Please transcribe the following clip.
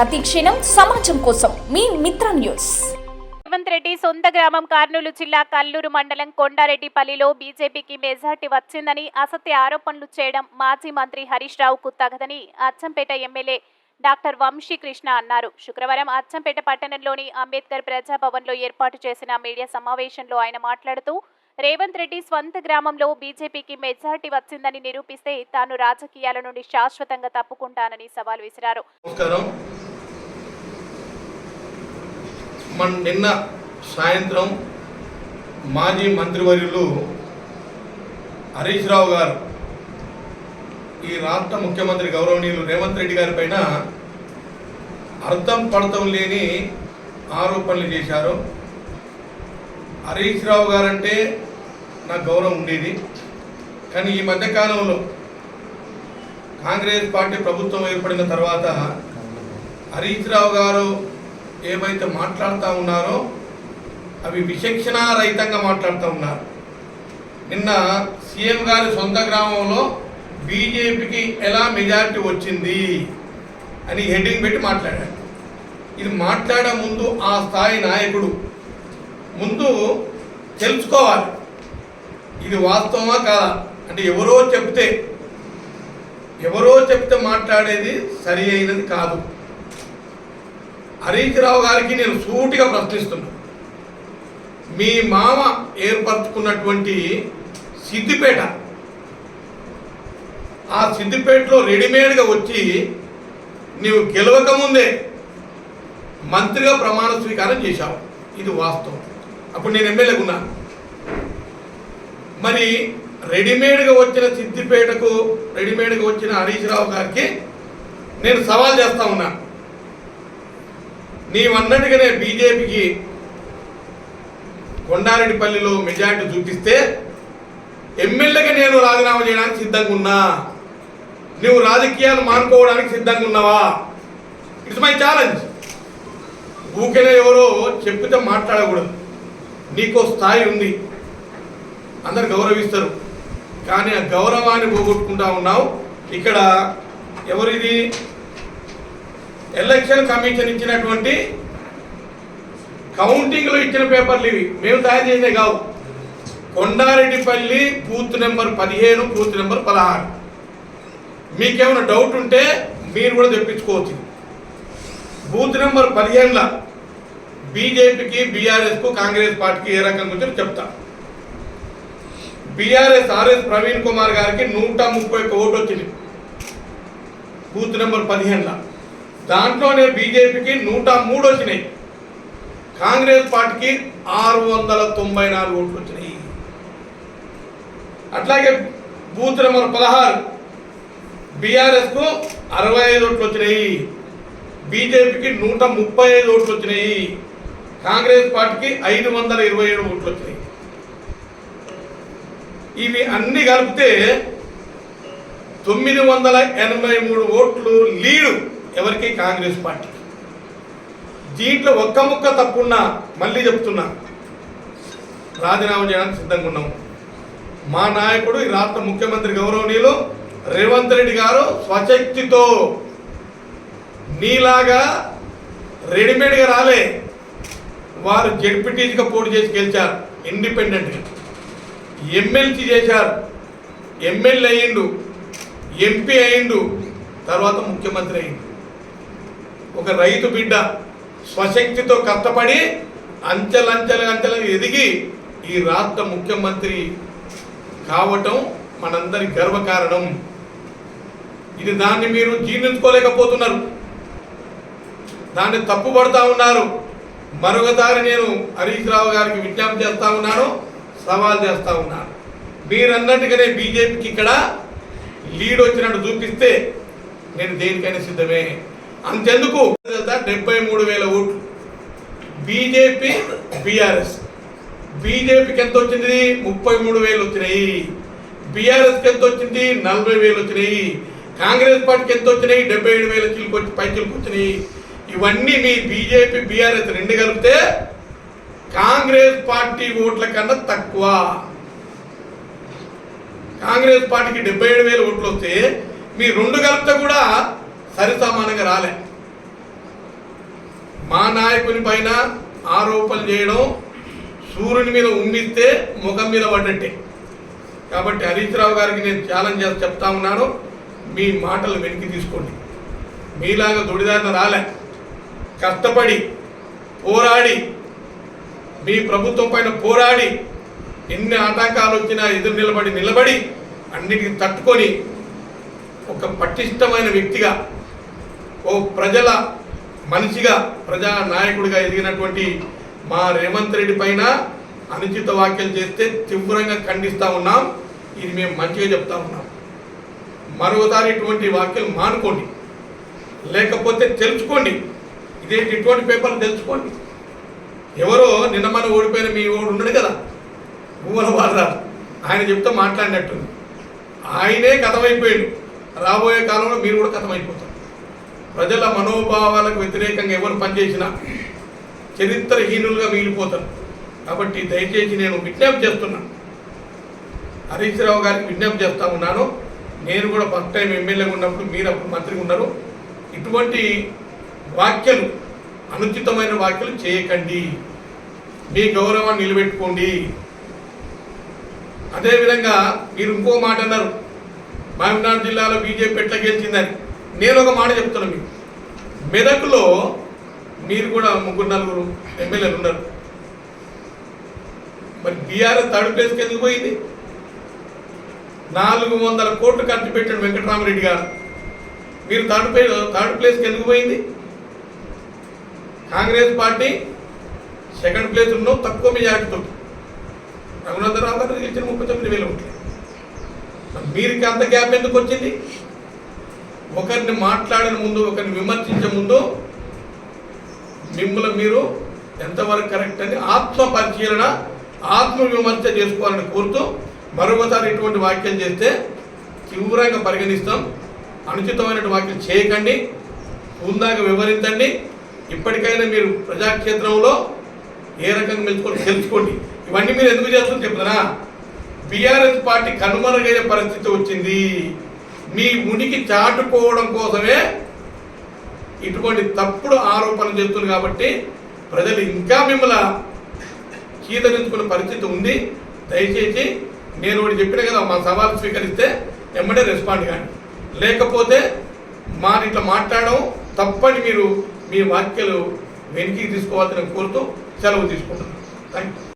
ప్రతిక్షణం సమాజం కోసం. మీ మిత్ర న్యూస్. రేవంత్ రెడ్డి సొంత గ్రామం కర్నూలు జిల్లా కల్లూరు మండలం కొండారెడ్డిపల్లిలో బీజేపీకి మెజార్టీ వచ్చిందని అసత్య ఆరోపణలు చేయడం మాజీ మంత్రి హరీష్ రావుకు తగదని అచ్చంపేట ఎమ్మెల్యే డాక్టర్ వంశీకృష్ణ అన్నారు. శుక్రవారం అచ్చంపేట పట్టణంలోని అంబేద్కర్ ప్రజాభవన్లో ఏర్పాటు చేసిన మీడియా సమావేశంలో ఆయన మాట్లాడుతూ రేవంత్ రెడ్డి స్వంత గ్రామంలో బీజేపీకి మెజార్టీ వచ్చిందని నిరూపిస్తే తాను రాజకీయాల నుండి శాశ్వతంగా తప్పుకుంటానని సవాల్ విసిరారు. మన నిన్న సాయంత్రం మాజీ మంత్రివర్యులు హరీష్ రావు గారు ఈ రాష్ట్ర ముఖ్యమంత్రి గౌరవనీయులు రేవంత్ రెడ్డి గారి పైన అర్థం పడతం లేని ఆరోపణలు చేశారు. హరీష్ రావు గారంటే నాకు గౌరవం ఉండేది. కానీ ఈ మధ్యకాలంలో కాంగ్రెస్ పార్టీ ప్రభుత్వం ఏర్పడిన తర్వాత హరీష్ రావు గారు ఏవైతే మాట్లాడుతూ ఉన్నారో అవి విచక్షణారహితంగా మాట్లాడుతూ ఉన్నారు. నిన్న సీఎం గారి సొంత గ్రామంలో బీజేపీకి ఎలా మెజారిటీ వచ్చింది అని హెడ్డింగ్ పెట్టి మాట్లాడాడు ఇది మాట్లాడే ముందు ఆ స్థాయి నాయకుడు. ముందు తెలుసుకోవాలి. ఇది వాస్తవమా కాదా? అంటే ఎవరో చెప్తే ఎవరో చెప్తే మాట్లాడేది సరి అయినది కాదు. హరీష్ రావు గారికి నేను సూటిగా ప్రశ్నిస్తున్నాను మీ మామ ఏర్పరచుకున్నటువంటి సిద్దిపేట ఆ సిద్దిపేటలో రెడీమేడ్గా వచ్చి నీవు గెలవకముందే మంత్రిగా ప్రమాణ స్వీకారం చేశావు. ఇది వాస్తవం. అప్పుడు నేను ఎమ్మెల్యేగా ఉన్నాను మరి రెడీమేడ్గా వచ్చిన సిద్దిపేటకు రెడీమేడ్గా వచ్చిన హరీష్ రావు గారికి నేను సవాల్ చేస్తా ఉన్నాను నీవన్నట్టుగానే బీజేపీకి కొండారెడ్డిపల్లిలో మెజార్టీ చూపిస్తే ఎమ్మెల్యేగా నేను రాజీనామా చేయడానికి సిద్ధంగా ఉన్నా. నువ్వు రాజకీయాలు మానుకోవడానికి సిద్ధంగా ఉన్నావా? ఇట్స్ మై ఛాలెంజ్ ఊకెనే ఎవరో చెప్పితే మాట్లాడకూడదు. నీకో స్థాయి ఉంది. అందరు గౌరవిస్తారు. కానీ ఆ గౌరవాన్ని పోగొట్టుకుంటా ఉన్నావు. ఇక్కడ ఎవరిది? ఎలక్షన్ కమిషన్ ఇచ్చినటువంటి కౌంటింగ్లో ఇచ్చిన పేపర్లు ఇవి. మేము తయారు చేసే కావు. కొండారెడ్డిపల్లి బూత్ నెంబర్ పదిహేను బూత్ నెంబర్ పదహారు. మీకేమైనా డౌట్ ఉంటే మీరు కూడా తెప్పించుకోవచ్చు. బూత్ నెంబర్ పదిహేనుల బీజేపీకి బీఆర్ఎస్కు కాంగ్రెస్ పార్టీకి ఏ రకంగా వచ్చారో చెప్తా. బీఆర్ఎస్ ఆర్ఎస్ ప్రవీణ్ కుమార్ గారికి నూట ముప్పై ఒక ఓటు వచ్చింది. బూత్ నెంబర్ పదిహేనుల. దాంట్లోనే బీజేపీకి నూట మూడు వచ్చినాయి. కాంగ్రెస్ పార్టీకి ఆరు వందల తొంభై నాలుగు ఓట్లు వచ్చినాయి. అట్లాగే బూత్ నెంబర్ పదహారు బీఆర్ఎస్కు అరవై ఐదు ఓట్లు వచ్చినాయి. బీజేపీకి నూట ముప్పై ఐదు ఓట్లు వచ్చినాయి. కాంగ్రెస్ పార్టీకి ఐదు వందల ఇరవై ఏడు ఓట్లు వచ్చినాయి. ఇవి అన్ని కలిపితే తొమ్మిది వందల ఎనభై మూడు ఓట్లు లీడు. ఎవరికి కాంగ్రెస్ పార్టీ. దీంట్లో ఒక్క ముక్క తప్పున్నా మళ్ళీ చెప్తున్నా. రాజీనామా చేయడానికి సిద్ధంగా ఉన్నాం. మా నాయకుడు ఈ రాష్ట్ర ముఖ్యమంత్రి గౌరవనీయులు రేవంత్ రెడ్డి గారు స్వశక్తితో నీలాగా రెడీమేడ్గా రాలే. వారు జడ్పీటీసీగా పోటీ చేసి గెలిచారు. ఇండిపెండెంట్గా ఎమ్మెల్సీ చేశారు. ఎమ్మెల్యే అయ్యిండు. ఎంపీ అయిండు తర్వాత ముఖ్యమంత్రి అయిండు ఒక రైతు బిడ్డ స్వశక్తితో కష్టపడి అంచెలంచెలు అంచెలు ఎదిగి ఈ రాష్ట్ర ముఖ్యమంత్రి కావటం మనందరి గర్వకారణం. ఇది దాన్ని మీరు జీర్ణించుకోలేకపోతున్నారు. దాన్ని తప్పుపడతా ఉన్నారు. మరొకసారి నేను హరీష్ రావు గారికి విజ్ఞప్తి చేస్తా ఉన్నాను సవాల్ చేస్తా ఉన్నాను. మీరన్నట్టుగానే బీజేపీకి ఇక్కడ లీడ్ వచ్చినట్టు చూపిస్తే నేను దేనికైనా సిద్ధమే. అంతెందుకు? డెబ్బై మూడు వేల ఓట్లు. BJP BRS. బీజేపీకి ఎంత వచ్చింది ముప్పై మూడు వేలు వచ్చినాయి. బీఆర్ఎస్కి ఎంత వచ్చింది నలభై వేలు వచ్చినాయి. కాంగ్రెస్ పార్టీకి ఎంత వచ్చినాయి డెబ్బై ఏడు వేల చిలుకు వచ్చి పై వచ్చినాయి. ఇవన్నీ మీ బీజేపీ బీఆర్ఎస్ రెండు కలిపితే కాంగ్రెస్ పార్టీ ఓట్ల కన్నా తక్కువ. కాంగ్రెస్ పార్టీకి డెబ్బై ఏడు వేల ఓట్లు వస్తే మీ రెండు కలిపితే కూడా సరిసమానంగా రాలే. మా నాయకుని పైన ఆరోపణలు చేయడం సూర్యుని మీద ఉమ్మిస్తే ముఖం మీద పడ్డట్టే. కాబట్టి హరీష్ రావు గారికి నేను ఛాలెంజ్ చేసి చెప్తా ఉన్నాను. మీ మాటలు వెనక్కి తీసుకోండి. మీలాగా దొడిదారిన రాలే. కష్టపడి పోరాడి మీ ప్రభుత్వం పైన పోరాడి ఎన్ని ఆటంకాలు వచ్చినా ఎదురు నిలబడి నిలబడి అన్నిటికీ తట్టుకొని ఒక పటిష్టమైన వ్యక్తిగా ఓ ప్రజల మనిషిగా ప్రజా నాయకుడిగా ఎదిగినటువంటి మా రేవంత్ రెడ్డి పైన అనుచిత వ్యాఖ్యలు చేస్తే తీవ్రంగా ఖండిస్తూ ఉన్నాం. ఇది మేము మంచిగా చెప్తా ఉన్నాం. మరోసారి ఇటువంటి వ్యాఖ్యలు మానుకోండి. లేకపోతే తెలుసుకోండి. ఇదేంటి ఇటువంటి పేపర్లు తెలుసుకోండి. ఎవరో నిన్న మన ఓడిపోయిన మీ ఓడు ఉన్నాడు కదా భూమల బాలరాజు ఆయన చెప్తే మాట్లాడినట్టుంది. ఆయనే కథమైపోయాడు. రాబోయే కాలంలో మీరు కూడా కథమైపోతారు. ప్రజల మనోభావాలకు వ్యతిరేకంగా ఎవరు పనిచేసినా చరిత్రహీనులుగా మిగిలిపోతారు. కాబట్టి దయచేసి నేను విజ్ఞప్తి చేస్తున్నా. హరీష్ రావు గారికి విజ్ఞప్తి చేస్తా ఉన్నాను. నేను కూడా ఫస్ట్ టైం ఎమ్మెల్యేగా ఉన్నప్పుడు మీరు అప్పుడు మంత్రిగా ఉన్నారు. ఇటువంటి వ్యాఖ్యలు అనుచితమైన వ్యాఖ్యలు చేయకండి. మీ గౌరవాన్ని నిలబెట్టుకోండి. అదేవిధంగా మీరు ఇంకో మాట అన్నారు. మహబూబ్నగర్ జిల్లాలో బీజేపీ ఎట్లా గెలిచిందని. నేను ఒక మాట చెప్తున్నాను మీకు. మెదక్లో మీరు కూడా ముగ్గురు నలుగురు ఎమ్మెల్యేలు ఉన్నారు. మరి బీఆర్ఎస్ థర్డ్ ప్లేస్కి ఎందుకు పోయింది? నాలుగు వందల కోట్లు ఖర్చు పెట్టాడు వెంకటరామరెడ్డి గారు మీరు థర్డ్ ప్లేస్ థర్డ్ ప్లేస్కి ఎందుకు పోయింది? కాంగ్రెస్ పార్టీ సెకండ్ ప్లేస్ ఉన్నావు తక్కువ మెజార్టీతో రఘునాథరావు గారు గెలిచిన ముప్పై తొమ్మిది వేలు ఉంటాయి మీరు అంత గ్యాప్ ఎందుకు వచ్చింది? ఒకరిని మాట్లాడిన ముందు ఒకరిని విమర్శించే ముందు మిమ్మల్ని మీరు ఎంతవరకు కరెక్ట్ అని ఆత్మ పరిశీలన ఆత్మ విమర్శ చేసుకోవాలని కోరుతూ మరొకసారి ఇటువంటి వాక్యం చేస్తే తీవ్రంగా పరిగణిస్తాం. అనుచితమైన వాక్యం చేయకండి హుందాగా వివరించండి. ఇప్పటికైనా మీరు ప్రజాక్షేత్రంలో ఏ రకంగా మెలుచుకొని తెలుసుకోండి. ఇవన్నీ మీరు ఎందుకు చేస్తారో చెప్తారా బీఆర్ఎస్ పార్టీ కనుమరుగయ్యే పరిస్థితి వచ్చింది. మీ ఉనికి చాటుకోవడం కోసమే ఇటువంటి తప్పుడు ఆరోపణలు చేస్తున్నారు కాబట్టి ప్రజలు ఇంకా మిమ్మల్ని చీదరించుకునే పరిస్థితి ఉంది. దయచేసి నేను ఒకటి చెప్పిన కదా మా సవాలు స్వీకరిస్తే ఎమ్మడే రెస్పాండ్ కానీ లేకపోతే మా ఇట్లా మాట్లాడడం తప్పని మీరు మీ వాక్యలు వెనక్కి తీసుకోవాలని కోరుతూ సెలవు తీసుకుంటున్నాను. Thank you